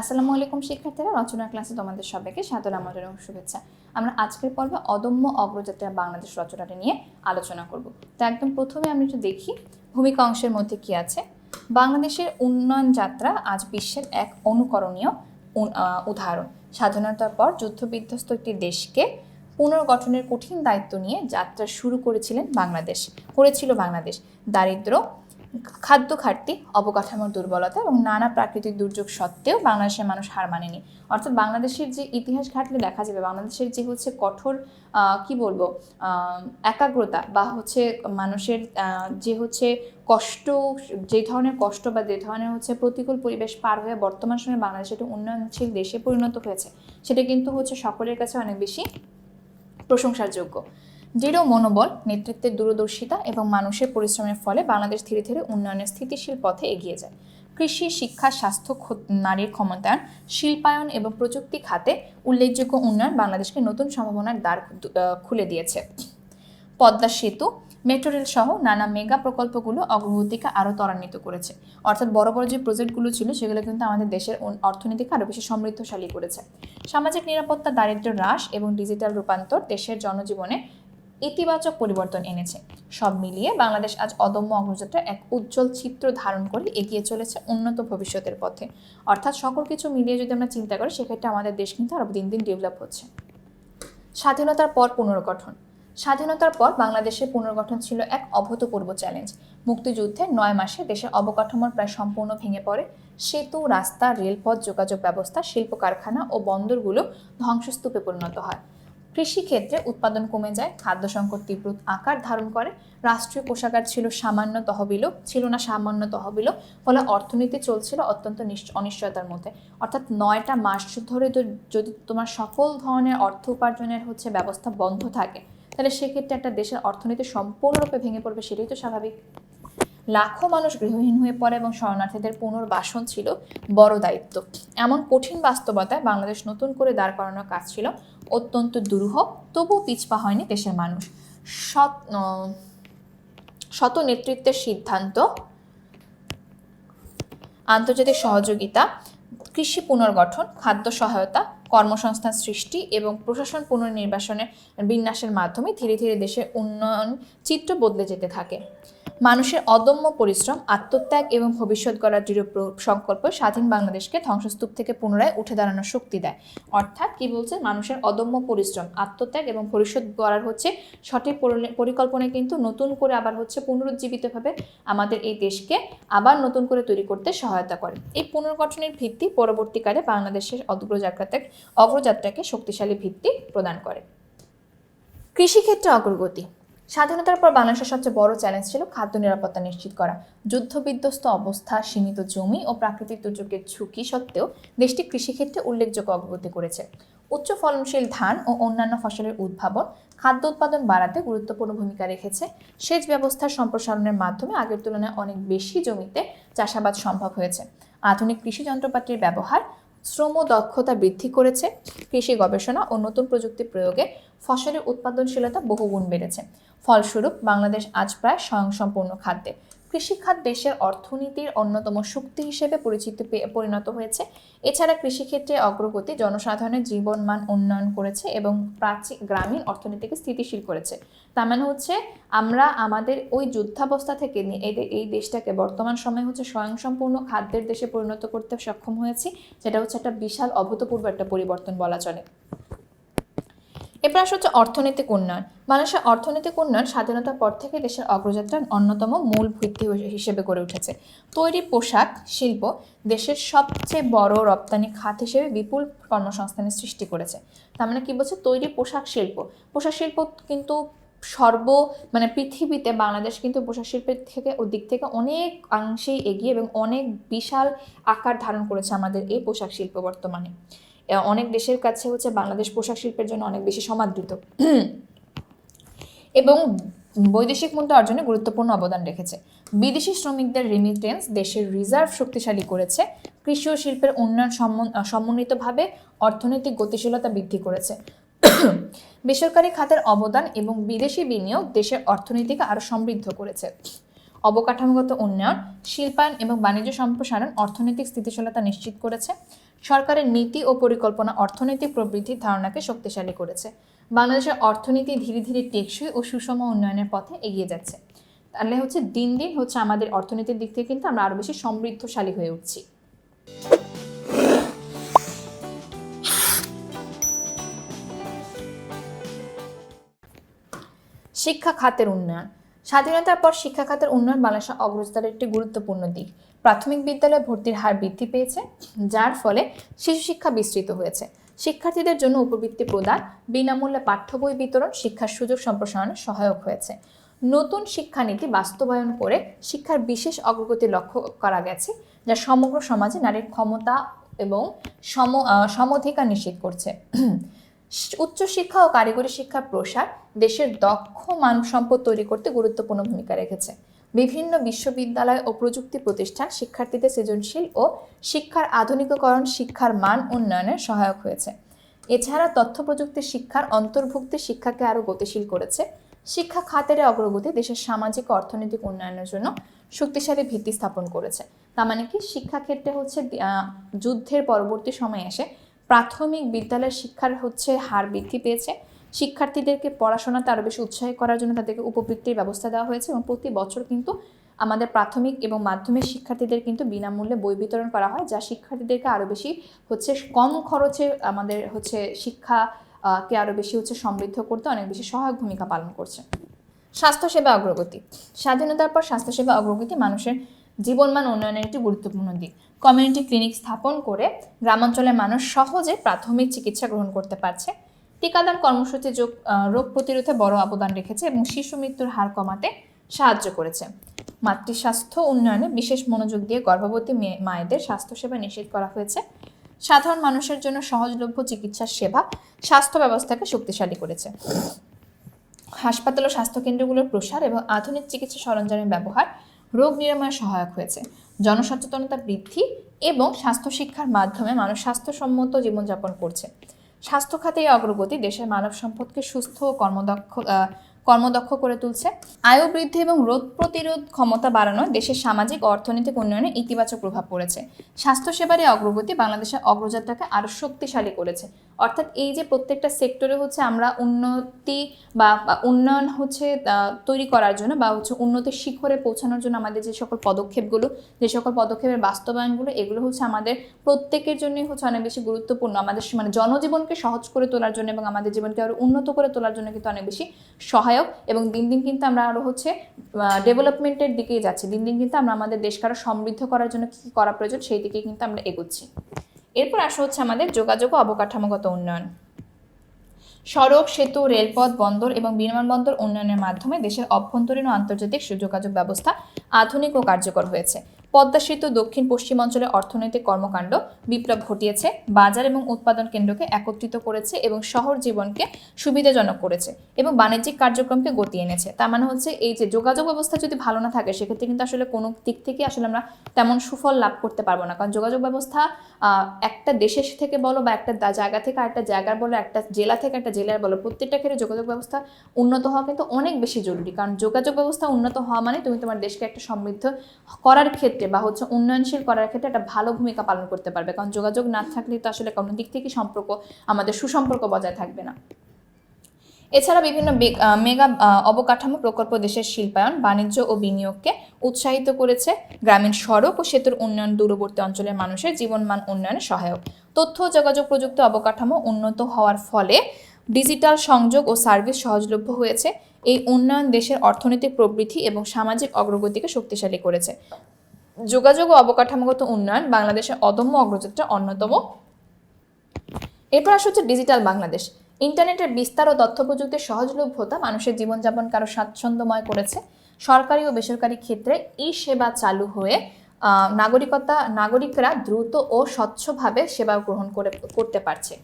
আসসালামু আলাইকুম শিক্ষার্থীরা, রচনা ক্লাসে তোমাদের সবাইকে সাদর আমাদের শুভেচ্ছা। আমরা আজকের পর্বে অদম্য অগ্রযাত্রা বাংলাদেশ রচনাটা নিয়ে আলোচনা করব। তো একদম প্রথমে আমরা একটু দেখি ভূমিকা অংশের মধ্যে কি আছে। বাংলাদেশের উন্নয়ন যাত্রা আজ বিশ্বের এক অনুকরণীয় উদাহরণ। স্বাধীনতার পর যুদ্ধবিধ্বস্ত একটি দেশকে পুনর্গঠনের কঠিন দায়িত্ব নিয়ে যাত্রা শুরু করেছিলেন বাংলাদেশ, করেছিল বাংলাদেশ। দারিদ্র খাদ্য ঘাটতি, অবকাঠামোর দুর্বলতা এবং নানা প্রাকৃতিক দুর্যোগ সত্ত্বেও বাংলাদেশের মানুষ হার মানেনি। অর্থাৎ বাংলাদেশের যে ইতিহাস ঘাটলে দেখা যাবে বাংলাদেশের যে হচ্ছে কঠোর কি বলব একাগ্রতা বা হচ্ছে মানুষের যে হচ্ছে কষ্ট, যে ধরনের কষ্ট বা যে ধরনের হচ্ছে প্রতিকূল পরিবেশ পার হয়ে বর্তমান সময়ে বাংলাদেশ একটা উন্নয়নশীল দেশে পরিণত হয়েছে, সেটা কিন্তু হচ্ছে সকলের কাছে অনেক বেশি প্রশংসার যোগ্য। দৃঢ় মনোবল, নেতৃত্বের দূরদর্শিতা এবং মানুষের পরিশ্রমের ফলে বাংলাদেশ ধীরে ধীরে উন্নয়নের স্থিতিশীল পথে এগিয়ে যায়। কৃষি, শিক্ষা, স্বাস্থ্য নারীর ক্ষমতায়ন, শিল্পায়ন এবং প্রযুক্তি খাতে উল্লেখযোগ্য উন্নয়ন বাংলাদেশকে নতুন সম্ভাবনার দ্বার খুলে দিয়েছে। পদ্মা সেতু, মেট্রো রেল সহ নানা মেগা প্রকল্পগুলো অগ্রগতিকে আরও ত্বরান্বিত করেছে। অর্থাৎ বড় বড় যে প্রজেক্টগুলো ছিল, সেগুলো কিন্তু আমাদের দেশের অর্থনীতিকে আরও বেশি সমৃদ্ধশালী করেছে। সামাজিক নিরাপত্তা, দারিদ্র্য হ্রাস এবং ডিজিটাল রূপান্তর দেশের জনজীবনে ইতিবাচক পরিবর্তন এনেছে। সব মিলিয়ে বাংলাদেশ আজ অদম্য অগ্রযাত্রা এক উজ্জ্বল চিত্র ধারণ করে এগিয়ে চলেছে উন্নত ভবিষ্যতের পথে। অর্থাৎ সকল কিছু মিলিয়ে যদি আমরা চিন্তা করি, সেক্ষেত্রে আমাদের দেশ কিন্তু আরও দিন দিন ডেভেলপ হচ্ছে। স্বাধীনতার পর পুনর্গঠন। স্বাধীনতার পর বাংলাদেশের পুনর্গঠন ছিল এক অভূতপূর্ব চ্যালেঞ্জ মুক্তিযুদ্ধে নয় মাসে দেশের অবকাঠামোর প্রায় সম্পূর্ণ ভেঙে পড়ে। সেতু, রাস্তা, রেলপথ, যোগাযোগ ব্যবস্থা শিল্প কারখানা ও বন্দরগুলো ধ্বংসস্তূপে পরিণত হয়। কৃষিক্ষেত্রে উৎপাদন কমে যায় খাদ্য সংকট তীব্র আকার ধারণ করে, রাষ্ট্রীয় কোষাগার ছিল সামান্য তহবিলও, ছিল না সামান্য তহবিলও, ফলে অর্থনীতি চলছিল অত্যন্ত নিশ্চ- অনিশ্চয়তার মধ্যে। অর্থাৎ নয়টা মাস ধরে যদি তোমার সকল ধরনের অর্থ উপার্জনের হচ্ছে ব্যবস্থা বন্ধ থাকে, তাহলে সেক্ষেত্রে একটা দেশের অর্থনীতি সম্পূর্ণরূপে ভেঙে পড়বে, সেটাই তো স্বাভাবিক। লাখো মানুষ গৃহহীন হয়ে পড়ে এবং শরণার্থীদের পুনর্বাসন ছিল বড় দায়িত্ব। এমন কঠিন বাস্তবতায় বাংলাদেশ নতুন করে দাঁড় করানোর কাজ ছিল। অত্যন্ত দুরূহ, তবুও পিছপা হয়নি দেশের মানুষ। সৎ শত নেতৃত্বের সিদ্ধান্ত, আন্তর্জাতিক সহযোগিতা, কৃষি পুনর্গঠন, খাদ্য সহায়তা, কর্মসংস্থান সৃষ্টি এবং প্রশাসন পুনর্নির্বাসনের বিন্যাসের মাধ্যমে ধীরে ধীরে দেশের উন্নয়ন চিত্র বদলে যেতে থাকে। মানুষের অদম্য পরিশ্রম, আত্মত্যাগ এবং ভবিষ্যৎ গড়ার দৃঢ় সংকল্প স্বাধীন বাংলাদেশকে ধ্বংসস্তূপ থেকে পুনরায় উঠে দাঁড়ানোর শক্তি দেয়। অর্থাৎ কি বলছে? মানুষের অদম্য পরিশ্রম, আত্মত্যাগ এবং ভবিষ্যৎ গড়ার হচ্ছে সঠিক পরি- পরিকল্পনায় কিন্তু নতুন করে আবার হচ্ছে পুনরুজ্জীবিতভাবে আমাদের এই দেশকে আবার নতুন করে তৈরি করতে সহায়তা করে। এই পুনর্গঠনের ভিত্তি পরবর্তীকালে বাংলাদেশের অগ্রযাত্রাতে অগ্রযাত্রাকে শক্তিশালী ভিত্তি প্রদান করে। কৃষিক্ষেত্রে অগ্রগতি। স্বাধীনতার পর বাংলাদেশের সবচেয়ে বড় চ্যালেঞ্জ ছিল খাদ্য নিরাপত্তা নিশ্চিত করা। যুদ্ধবিধ্বস্ত অবস্থা, সীমিত জমি ও প্রাকৃতিক দুর্যোগের ঝুঁকি সত্ত্বেও দেশটি কৃষিক্ষেত্রে উল্লেখযোগ্য অগ্রগতি করেছে। উচ্চ ফলনশীল ধান ও অন্যান্য ফসলের উদ্ভাবন খাদ্য উৎপাদন বাড়াতে গুরুত্বপূর্ণ ভূমিকা রেখেছে। সেচ ব্যবস্থার সম্প্রসারণের মাধ্যমে আগের তুলনায় অনেক বেশি জমিতে চাষাবাদ সম্ভব হয়েছে। আধুনিক কৃষি যন্ত্রপাতির ব্যবহার শ্রম দক্ষতা বৃদ্ধি করেছে, কৃষি গবেষণা ও নতুন প্রযুক্তি প্রয়োগে ফসলের উৎপাদনশীলতা বহুগুণ বেড়েছে। ফলস্বরূপ, বাংলাদেশ আজ প্রায় স্বয়ংসম্পূর্ণ খাদ্যে। কৃষিখাত দেশের অর্থনীতির অন্যতম শক্তি হিসেবে পরিচিত পরিণত হয়েছে। এছাড়া কৃষিক্ষেত্রে অগ্রগতি জনসাধারণের জীবনমান উন্নয়ন করেছে এবং প্রাচীন গ্রামীণ অর্থনীতিকে স্থিতিশীল করেছে। তার মানে হচ্ছে আমরা আমাদের ওই যুদ্ধাবস্থা থেকে এই এই দেশটাকে বর্তমান সময়ে হচ্ছে স্বয়ংসম্পূর্ণ খাদ্যের দেশে পরিণত করতে সক্ষম হয়েছি, যেটা হচ্ছে একটা বিশাল অভূতপূর্ব একটা পরিবর্তন বলা চলে। এবার আসা হচ্ছে অর্থনৈতিক উন্নয়ন। মানুষের অর্থনৈতিক উন্নয়ন স্বাধীনতার পর থেকে দেশের অগ্রযাত্রার অন্যতম মূল ভিত্তি হিসেবে গড়ে উঠেছে। তৈরি পোশাক, শিল্প দেশের সবচেয়ে বড় রপ্তানি খাত হিসেবে বিপুল কর্মসংস্থানের সৃষ্টি করেছে। তার মানে কী বলছে? তৈরি পোশাক শিল্প। পোশাক শিল্প কিন্তু সর্ব মানে পৃথিবীতে বাংলাদেশ কিন্তু পোশাক শিল্পের থেকে, ও দিক থেকে অনেক অংশেই এগিয়ে এবং অনেক বিশাল আকার ধারণ করেছে আমাদের এই পোশাক শিল্প বর্তমানে। অনেক দেশের কাছে হচ্ছে বাংলাদেশ পোশাক শিল্পের জন্য অনেক বেশি সমাদৃত। এবং বৈদেশিক মুদ্রা অর্জনে গুরুত্বপূর্ণ অবদান রেখেছে। বিদেশি শ্রমিকদের রেমিটেন্স দেশের রিজার্ভ শক্তিশালী করেছে। কৃষি ও শিল্পের উন্নয়ন সমন- সমন্বিতভাবে অর্থনৈতিক গতিশীলতা বৃদ্ধি করেছে। বেসরকারি খাতের অবদান এবং বিদেশি বিনিয়োগ দেশের অর্থনীতিকে আরও সমৃদ্ধ করেছে। অবকাঠামোগত উন্নয়ন, শিল্পায়ন এবং বাণিজ্য সম্প্রসারণ অর্থনৈতিক স্থিতিশীলতা নিশ্চিত করেছে। সরকারের নীতি ও পরিকল্পনা অর্থনৈতিক প্রবৃদ্ধির ধারণাকে শক্তিশালী করেছে। বাংলাদেশের অর্থনীতি ধীরে ধীরে টেকসই ও সুষম উন্নয়নের পথে এগিয়ে যাচ্ছে। তাহলে হচ্ছে দিন দিন হচ্ছে আমাদের অর্থনীতির দিক থেকে কিন্তু আমরা আরও বেশি সমৃদ্ধশালী হয়ে উঠছি। শিক্ষা খাতের উন্নয়ন। স্বাধীনতার পর শিক্ষা খাতের উন্নয়ন বাংলাদেশের অগ্রযাত্রার একটি গুরুত্বপূর্ণ দিক। প্রাথমিক বিদ্যালয়ে ভর্তির হার বৃদ্ধি পেয়েছে, যার ফলে শিশু শিক্ষা বিস্তৃত হয়েছে। শিক্ষার্থীদের জন্য উপবৃত্তি প্রদান, বিনামূল্যে পাঠ্য বই বিতরণ, শিক্ষার সুযোগ সম্প্রসারণে সহায়ক হয়েছে। নতুন শিক্ষানীতি বাস্তবায়ন করে শিক্ষার বিশেষ অগ্রগতি লক্ষ্য করা গেছে, যা সমগ্র সমাজে নারীর ক্ষমতা এবং সম সমধিকার নিশ্চিত করছে। উচ্চশিক্ষা ও কারিগরি শিক্ষার প্রসার দেশের দক্ষ মানব সম্পদ তৈরি করতে গুরুত্বপূর্ণ ভূমিকা রেখেছে। বিভিন্ন বিশ্ববিদ্যালয় ও প্রযুক্তি প্রতিষ্ঠান শিক্ষার্থীদের সৃজনশীল ও শিক্ষার আধুনিকীকরণ, শিক্ষার মান উন্নয়নে সহায়ক হয়েছে। এছাড়া তথ্য প্রযুক্তি শিক্ষার অন্তর্ভুক্তি শিক্ষাকে আরও গতিশীল করেছে। শিক্ষা খাতের অগ্রগতি দেশের সামাজিক অর্থনৈতিক উন্নয়নের জন্য শক্তিশালী ভিত্তি স্থাপন করেছে। তার মানে কি? শিক্ষাক্ষেত্রে হচ্ছে যুদ্ধের পরবর্তী সময়ে এসে প্রাথমিক বিদ্যালয়ের শিক্ষার হচ্ছে হার বৃদ্ধি পেয়েছে। শিক্ষার্থীদেরকে পড়াশোনাতে আরও বেশি উৎসাহী করার জন্য তাদেরকে উপবৃত্তির ব্যবস্থা দেওয়া হয়েছে এবং প্রতি বছর কিন্তু আমাদের প্রাথমিক এবং মাধ্যমিক শিক্ষার্থীদের কিন্তু বিনামূল্যে বই বিতরণ করা হয়, যা শিক্ষার্থীদেরকে আরও বেশি হচ্ছে কম খরচে আমাদের হচ্ছে শিক্ষা কে আরও বেশি হচ্ছে সমৃদ্ধ করতে অনেক বেশি সহায়ক ভূমিকা পালন করছে। স্বাস্থ্যসেবা অগ্রগতি। স্বাধীনতার পর স্বাস্থ্যসেবা অগ্রগতি মানুষের জীবনমান উন্নয়নের একটি গুরুত্বপূর্ণ দিক। কমিউনিটি ক্লিনিক স্থাপন করে গ্রামাঞ্চলের মানুষ সহজে প্রাথমিক চিকিৎসা গ্রহণ করতে পারছে। টিকাদান কর্মসূচি যোগ রোগ প্রতিরোধে বড় অবদান রেখেছে এবং শিশু মৃত্যুর হার কমাতে সাহায্য করেছে। মাতৃস্বাস্থ্য উন্নয়নে বিশেষ মনোযোগ দিয়ে গর্ভবতী মেয়ে- মায়েদের স্বাস্থ্যসেবা নিশ্চিত করা হয়েছে। সাধারণ মানুষের জন্য সহজলভ্য চিকিৎসা সেবা স্বাস্থ্য ব্যবস্থাকে শক্তিশালী করেছে। হাসপাতাল ও স্বাস্থ্যকেন্দ্রগুলোর প্রসার এবং আধুনিক চিকিৎসা সরঞ্জামের ব্যবহার রোগ নিরাময়ে সহায়ক হয়েছে। জনসচেতনতা বৃদ্ধি এবং স্বাস্থ্য শিক্ষার মাধ্যমে মানুষ স্বাস্থ্যসম্মত জীবনযাপন করছে। স্বাস্থ্য খাতে অগ্রগতি দেশের মানব সম্পদকে সুস্থ ও কর্মদক্ষ কর্মদক্ষ করে তুলছে। আয়ু বৃদ্ধি এবং রোগ প্রতিরোধ ক্ষমতা বাড়ানো দেশের সামাজিক, অর্থনৈতিক উন্নয়নে ইতিবাচক প্রভাব পড়েছে। স্বাস্থ্যসেবার এই অগ্রগতি বাংলাদেশের অগ্রযাত্রাকে আরও শক্তিশালী করেছে। অর্থাৎ এই যে প্রত্যেকটা সেক্টরে হচ্ছে আমরা উন্নতি বা উন্নয়ন হচ্ছে তৈরি করার জন্য বা হচ্ছে উন্নতির শিখরে পৌঁছানোর জন্য আমাদের যে সকল পদক্ষেপগুলো, যে সকল পদক্ষেপের বাস্তবায়নগুলো, এগুলো হচ্ছে আমাদের প্রত্যেকের জন্যই হচ্ছে অনেক বেশি গুরুত্বপূর্ণ। আমাদের মানে জনজীবনকে সহজ করে তোলার জন্য এবং আমাদের জীবনকে আরও উন্নত করে তোলার জন্য কিন্তু অনেক বেশি সহায়ক এবং দিন দিন কিন্তু আমরা আরও হচ্ছে ডেভেলপমেন্টের দিকেই যাচ্ছি। দিন দিন কিন্তু আমরা আমাদের দেশকে আরও সমৃদ্ধ করার জন্য কী করা প্রয়োজন সেই দিকে কিন্তু আমরা এগোচ্ছি। এরপর আসা হচ্ছে আমাদের যোগাযোগ অবকাঠামোগত উন্নয়ন। সড়ক, সেতু, রেলপথ, বন্দর এবং বিমানবন্দর উন্নয়নের মাধ্যমে দেশের অভ্যন্তরীণ ও আন্তর্জাতিক যোগাযোগ ব্যবস্থা আধুনিক ও কার্যকর হয়েছে। পদ্মা সেতু দক্ষিণ পশ্চিম অঞ্চলে অর্থনৈতিক কর্মকাণ্ড বিপ্লব ঘটিয়েছে, বাজার এবং উৎপাদন কেন্দ্রকে একত্রিত করেছে এবং শহর জীবনকে সুবিধাজনক করেছে এবং বাণিজ্যিক কার্যক্রমকে গতি এনেছে। তার মানে হচ্ছে এই যে যোগাযোগ ব্যবস্থা যদি ভালো না থাকে, সেক্ষেত্রে কিন্তু আসলে কোনো দিক থেকে আসলে আমরা তেমন সুফল লাভ করতে পারব না। কারণ যোগাযোগ ব্যবস্থা একটা দেশের থেকে বলো বা একটা জায়গা থেকে আরেকটা জায়গার বলো, একটা জেলা থেকে একটা জেলার বলো, প্রত্যেকটা ক্ষেত্রে যোগাযোগ ব্যবস্থা উন্নত হওয়া কিন্তু অনেক বেশি জরুরি। কারণ যোগাযোগ ব্যবস্থা উন্নত হওয়া মানে তুমি তোমার দেশকে একটা সমৃদ্ধ করার ক্ষেত্রে বা হচ্ছে উন্নয়নশীল করার ক্ষেত্রে একটা ভালো ভূমিকা পালন করতে পারবে। কারণ যোগাযোগ না থাকলে তো আসলে কোনো দিক থেকে সম্পর্ক আমাদের সুসম্পর্ক বজায় থাকবে না। এছাড়া বিভিন্ন মেগা অবকাঠামো প্রকল্প দেশের শিল্পায়ন, বাণিজ্য ও বিনিয়োগকে উৎসাহিত করেছে গ্রামীণ সড়ক ও সেতুর উন্নয়ন দূরবর্তী অঞ্চলের মানুষের জীবনমান উন্নয়নে সহায়ক। তথ্য যোগাযোগ প্রযুক্তি অবকাঠামো উন্নত হওয়ার ফলে ডিজিটাল সংযোগ ও সার্ভিস সহজলভ্য হয়েছে। এই উন্নয়ন দেশের অর্থনৈতিক প্রবৃদ্ধি এবং সামাজিক অগ্রগতিকে শক্তিশালী করেছে। যোগাযোগ ও অবকাঠামোগত উন্নয়ন বাংলাদেশের অদম্য অগ্রযাত্রা অন্যতম। এরপর আসা হচ্ছে ডিজিটাল বাংলাদেশ। ইন্টারনেটের বিস্তার ও তথ্য প্রযুক্তির সহজলভ্যতা মানুষের জীবনযাপনকে আরও স্বাচ্ছন্দ্যময় করেছে। সরকারি ও বেসরকারি ক্ষেত্রে ই সেবা চালু হয়ে নাগরিকতা, নাগরিকরা দ্রুত ও স্বচ্ছভাবে সেবা গ্রহণ করে, করতে পারছে।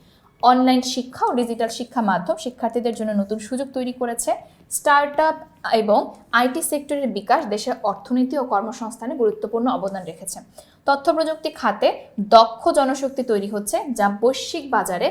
অনলাইন শিক্ষা ও ডিজিটাল শিক্ষা মাধ্যম শিক্ষার্থীদের জন্য নতুন সুযোগ তৈরি করেছে। স্টার্ট আপ এবং আইটি সেক্টরের বিকাশ দেশের অর্থনীতি ও কর্মসংস্থানে গুরুত্বপূর্ণ অবদান রেখেছে। তথ্য প্রযুক্তি খাতে দক্ষ জনশক্তি তৈরি হচ্ছে, যা বৈশ্বিক বাজারে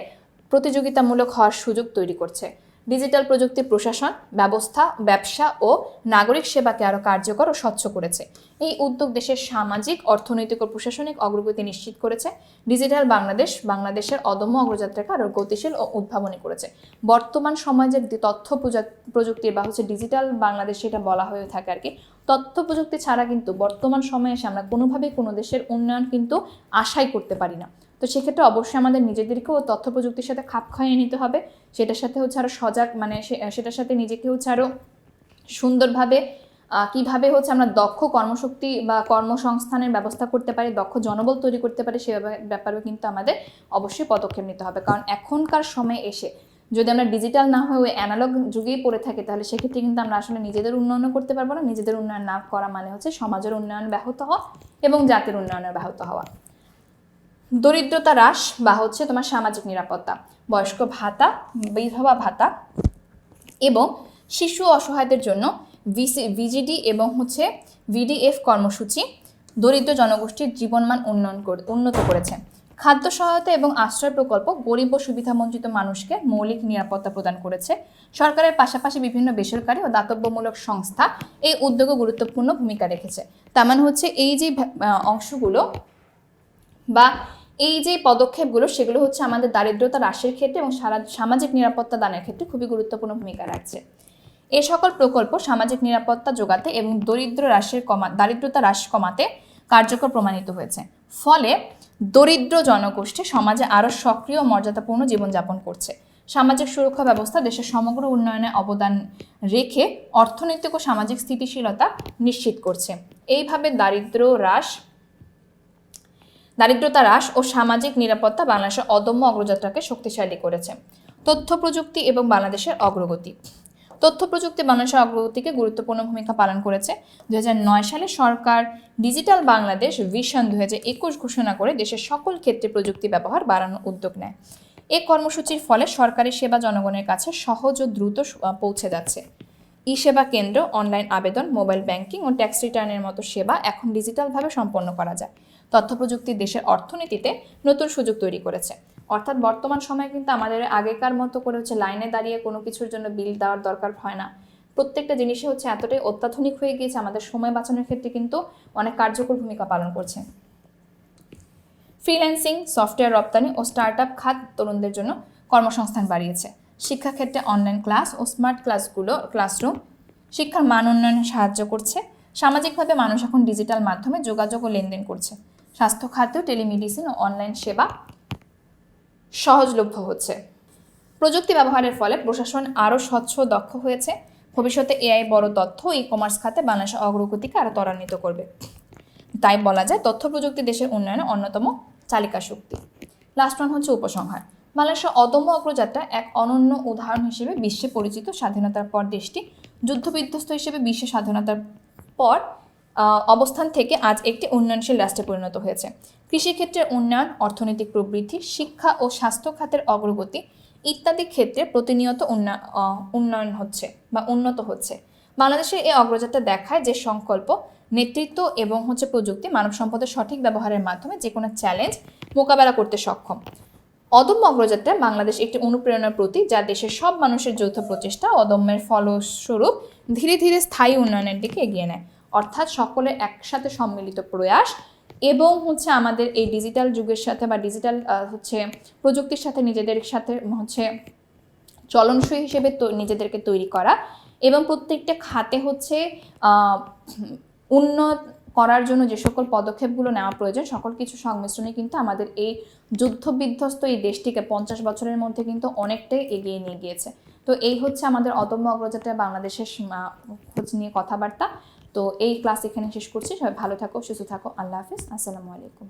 প্রতিযোগিতামূলক হওয়ার সুযোগ তৈরি করছে। ডিজিটাল প্রযুক্তি প্রশাসন, ব্যবস্থা, ব্যবসা ও নাগরিক সেবাকে আরও কার্যকর ও স্বচ্ছ করেছে। এই উদ্যোগ দেশের সামাজিক, অর্থনৈতিক ও প্রশাসনিক অগ্রগতি নিশ্চিত করেছে। ডিজিটাল বাংলাদেশ, বাংলাদেশের অদম্য অগ্রযাত্রাকে আরও গতিশীল ও উদ্ভাবনী করেছে। বর্তমান সমাজের যে তথ্য প্রযা- প্রযুক্তি বা হচ্ছে ডিজিটাল বাংলাদেশ এটা বলা হয়ে থাকে আর কি, তথ্য প্রযুক্তি ছাড়া কিন্তু বর্তমান সময়ে এসে আমরা কোনোভাবেই কোনো দেশের উন্নয়ন কিন্তু আশাই করতে পারি না। তো সেক্ষেত্রে অবশ্যই আমাদের নিজেদেরকেও তথ্য প্রযুক্তির সাথে খাপ খাইয়ে নিতে হবে। সেটার সাথে হচ্ছে আরও সজাগ মানে সেটার সাথে নিজেকে হচ্ছে আরও সুন্দরভাবে কীভাবে হচ্ছে আমরা দক্ষ কর্মশক্তি বা কর্মসংস্থানের ব্যবস্থা করতে পারি, দক্ষ জনবল তৈরি করতে পারি, সে ব্যাপারেও কিন্তু আমাদের অবশ্যই পদক্ষেপ নিতে হবে। কারণ এখনকার সময়ে এসে যদি আমরা ডিজিটাল না হয়ে ওই অ্যানালগ যুগেই পড়ে থাকি, তাহলে সেক্ষেত্রে কিন্তু আমরা আসলে নিজেদের উন্নয়নও করতে পারব না। নিজেদের উন্নয়ন না করা মানে হচ্ছে সমাজের উন্নয়ন ব্যাহত হওয়া এবং জাতির উন্নয়নের ব্যাহত হওয়া। দরিদ্রতা হ্রাস বা হচ্ছে তোমার সামাজিক নিরাপত্তা, বয়স্ক ভাতা, বিধবা ভাতা এবং শিশু অসহায়দের জন্য ভিসি, ভিজিডি এবং হচ্ছে ভিডিএফ কর্মসূচি দরিদ্র জনগোষ্ঠীর জীবনমান উন্নয়ন করে, উন্নত করেছে। খাদ্য সহায়তা এবং আশ্রয় প্রকল্প গরিব ও সুবিধাবঞ্চিত মানুষকে মৌলিক নিরাপত্তা প্রদান করেছে। সরকারের পাশাপাশি বিভিন্ন বেসরকারি ও দাতব্যমূলক সংস্থা এই উদ্যোগে গুরুত্বপূর্ণ ভূমিকা রেখেছে। তার মানে হচ্ছে এই যে অংশগুলো বা এই যে পদক্ষেপগুলো, সেগুলো হচ্ছে আমাদের দারিদ্রতা হ্রাসের ক্ষেত্রে এবং সারা, সামাজিক নিরাপত্তা দানের ক্ষেত্রে খুবই গুরুত্বপূর্ণ ভূমিকা রাখছে। এ সকল প্রকল্প সামাজিক নিরাপত্তা যোগাতে এবং দরিদ্র হ্রাসের কমা, দারিদ্রতা হ্রাস কমাতে কার্যকর প্রমাণিত হয়েছে। ফলে দরিদ্র জনগোষ্ঠী সমাজে আরও সক্রিয় মর্যাদাপূর্ণ জীবনযাপন করছে। সামাজিক সুরক্ষা ব্যবস্থা দেশের সমগ্র উন্নয়নে অবদান রেখে অর্থনৈতিক ও সামাজিক স্থিতিশীলতা নিশ্চিত করছে। এইভাবে দারিদ্র হ্রাস দারিদ্রতা হ্রাস ও সামাজিক নিরাপত্তা বাংলাদেশের অদম্য অগ্রযাত্রাকে শক্তিশালী করেছে। তথ্য প্রযুক্তি এবং বাংলাদেশের অগ্রগতি। তথ্য প্রযুক্তি বাংলাদেশের অগ্রগতিকে গুরুত্বপূর্ণ ভূমিকা পালন করেছে। দু সালে সরকার ডিজিটাল বাংলাদেশ ভিশন দু ঘোষণা করে দেশের সকল ক্ষেত্রে প্রযুক্তি ব্যবহার বাড়ানোর উদ্যোগ নেয়। এ কর্মসূচির ফলে সরকারি সেবা জনগণের কাছে সহজ ও দ্রুত পৌঁছে যাচ্ছে। ই সেবা কেন্দ্র, অনলাইন আবেদন, মোবাইল ব্যাংকিং ও ট্যাক্স রিটার্নের মতো সেবা এখন ডিজিটালভাবে সম্পন্ন করা যায়। তথ্য প্রযুক্তি দেশের অর্থনীতিতে নতুন সুযোগ তৈরি করেছে। অর্থাৎ বর্তমান সময়ে কিন্তু আমাদের আগেকার মতো করে হচ্ছে লাইনে দাঁড়িয়ে কোনো কিছুর জন্য বিল দেওয়ার দরকার হয় না। প্রত্যেকটা জিনিসই হচ্ছে এতটাই অত্যাধুনিক হয়ে গিয়েছে, আমাদের সময় বাঁচানোর ক্ষেত্রে কিন্তু অনেক কার্যকর ভূমিকা পালন করছে। ফ্রিল্যান্সিং, সফটওয়্যার রপ্তানি ও স্টার্টআপ খাত তরুণদের জন্য কর্মসংস্থান বাড়িয়েছে। শিক্ষাক্ষেত্রে অনলাইন ক্লাস ও স্মার্ট ক্লাসগুলো, ক্লাসরুম শিক্ষার মান উন্নয়নে সাহায্য করছে। সামাজিকভাবে মানুষ এখন ডিজিটাল মাধ্যমে যোগাযোগ ও লেনদেন করছে। স্বাস্থ্য খাতেও টেলিমেডিসিন ও অনলাইন সেবা সহজলভ্য হচ্ছে। প্রযুক্তি ব্যবহারের ফলে প্রশাসন আরও স্বচ্ছ দক্ষ হয়েছে। ভবিষ্যতে এআই বড় তথ্য ই কমার্স খাতে বাংলাদেশের অগ্রগতিকে আরও ত্বরান্বিত করবে। তাই বলা যায়, তথ্য প্রযুক্তি দেশের উন্নয়নে অন্যতম চালিকা শক্তি। লাস্ট ওয়ান হচ্ছে উপসংহার। বাংলাদেশের অদম্য অগ্রযাত্রা এক অনন্য উদাহরণ হিসেবে বিশ্বে পরিচিত স্বাধীনতার পর দেশটি যুদ্ধবিধ্বস্ত হিসেবে বিশ্ব স্বাধীনতার পর অবস্থান থেকে আজ একটি উন্নয়নশীল রাষ্ট্রে পরিণত হয়েছে। কৃষিক্ষেত্রের উন্নয়ন, অর্থনৈতিক প্রবৃদ্ধি, শিক্ষা ও স্বাস্থ্য খাতের অগ্রগতি ইত্যাদি ক্ষেত্রে প্রতিনিয়ত উন্নয়ন হচ্ছে বা উন্নত হচ্ছে। বাংলাদেশের এই অগ্রযাত্রা দেখায় যে সংকল্প, নেতৃত্ব এবং হচ্ছে প্রযুক্তি মানব সম্পদের সঠিক ব্যবহারের মাধ্যমে যে কোনো চ্যালেঞ্জ মোকাবেলা করতে সক্ষম। অদম্য অগ্রযাত্রা বাংলাদেশ একটি অনুপ্রেরণার প্রতীক যা দেশের সব মানুষের যৌথ প্রচেষ্টা অদম্যের ফলস্বরূপ ধীরে ধীরে স্থায়ী উন্নয়নের দিকে এগিয়ে নেয়। অর্থাৎ সকলের একসাথে সম্মিলিত প্রয়াস এবং হচ্ছে আমাদের এই ডিজিটাল যুগের সাথে বা ডিজিটাল হচ্ছে প্রযুক্তির সাথে নিজেদের সাথে হচ্ছে চলনসই হিসেবে নিজেদেরকে তৈরি করা এবং প্রত্যেকটা খাতে হচ্ছে উন্নত করার জন্য যে সকল পদক্ষেপগুলো নেওয়া প্রয়োজন, সকল কিছু সংমিশ্রণে কিন্তু আমাদের এই যুদ্ধ বিধ্বস্ত এই দেশটিকে পঞ্চাশ বছরের মধ্যে কিন্তু অনেকটাই এগিয়ে নিয়ে গিয়েছে। তো এই হচ্ছে আমাদের অদম্য অগ্রযাত্রা বাংলাদেশের খোঁজ নিয়ে কথাবার্তা। তো এই ক্লাস এখানে শেষ করছি। সবাই ভালো থাকো, সুস্থ থাকো। আল্লাহ হাফিজ। আসসালামু আলাইকুম।